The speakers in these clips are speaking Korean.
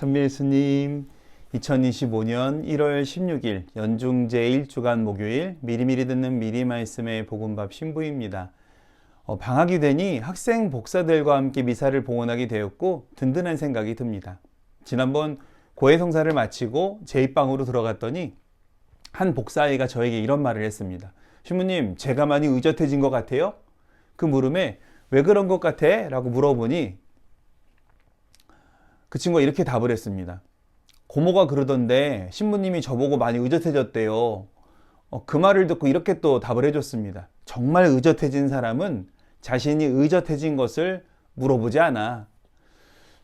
찬미 예수님, 2025년 1월 16일 연중 제1주간 목요일 미리미리 듣는 미리 말씀의 복음밥 신부입니다. 어, 방학이 되니 학생 복사들과 함께 미사를 봉헌하게 되었고 든든한 생각이 듭니다. 지난번 고해성사를 마치고 제2방으로 들어갔더니 한 복사아이가 저에게 이런 말을 했습니다. 신부님, 제가 많이 의젓해진 것 같아요? 그 물음에 왜 그런 것 같아? 라고 물어보니 그 친구가 이렇게 답을 했습니다. 고모가 그러던데 신부님이 저보고 많이 의젓해졌대요. 어, 그 말을 듣고 이렇게 또 답을 해줬습니다. 정말 의젓해진 사람은 자신이 의젓해진 것을 물어보지 않아.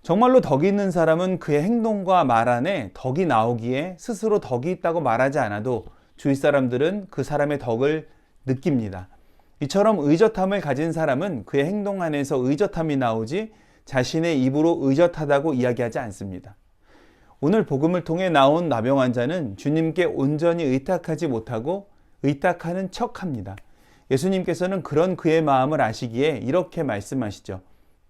정말로 덕이 있는 사람은 그의 행동과 말 안에 덕이 나오기에 스스로 덕이 있다고 말하지 않아도 주위 사람들은 그 사람의 덕을 느낍니다. 이처럼 의젓함을 가진 사람은 그의 행동 안에서 의젓함이 나오지 자신의 입으로 의젓하다고 이야기하지 않습니다. 오늘 복음을 통해 나온 나병 환자는 주님께 온전히 의탁하지 못하고 의탁하는 척 합니다. 예수님께서는 그런 그의 마음을 아시기에 이렇게 말씀하시죠.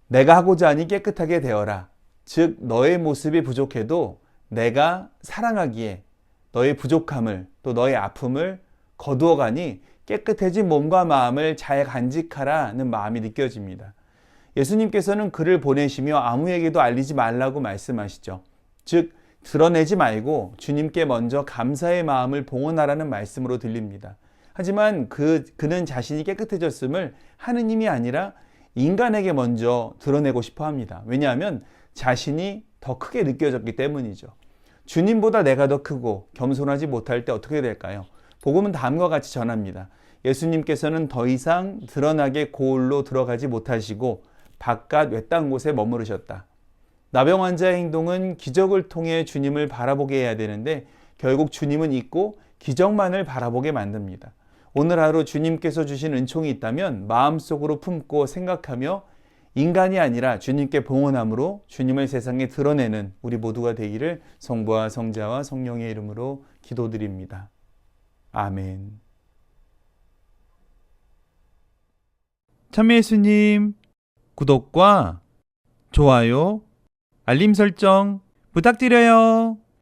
내가 하고자 하니 깨끗하게 되어라. 즉, 너의 모습이 부족해도 내가 사랑하기에 너의 부족함을 또 너의 아픔을 거두어 가니 깨끗해진 몸과 마음을 잘 간직하라는 마음이 느껴집니다. 예수님께서는 그를 보내시며 아무에게도 알리지 말라고 말씀하시죠. 즉, 드러내지 말고 주님께 먼저 감사의 마음을 봉헌하라는 말씀으로 들립니다. 하지만 그, 그는 자신이 깨끗해졌음을 하느님이 아니라 인간에게 먼저 드러내고 싶어 합니다. 왜냐하면 자신이 더 크게 느껴졌기 때문이죠. 주님보다 내가 더 크고 겸손하지 못할 때 어떻게 될까요? 복음은 다음과 같이 전합니다. 예수님께서는 더 이상 드러나게 고을로 들어가지 못하시고 바깥 외딴 곳에 머무르셨다. 나병 환자의 행동은 기적을 통해 주님을 바라보게 해야 되는데 결국 주님은 잊고 기적만을 바라보게 만듭니다. 오늘 하루 주님께서 주신 은총이 있다면 마음속으로 품고 생각하며 인간이 아니라 주님께 봉헌함으로 주님을 세상에 드러내는 우리 모두가 되기를 성부와 성자와 성령의 이름으로 기도드립니다. 아멘. 참여 예수님 구독과 좋아요 알림 설정 부탁드려요.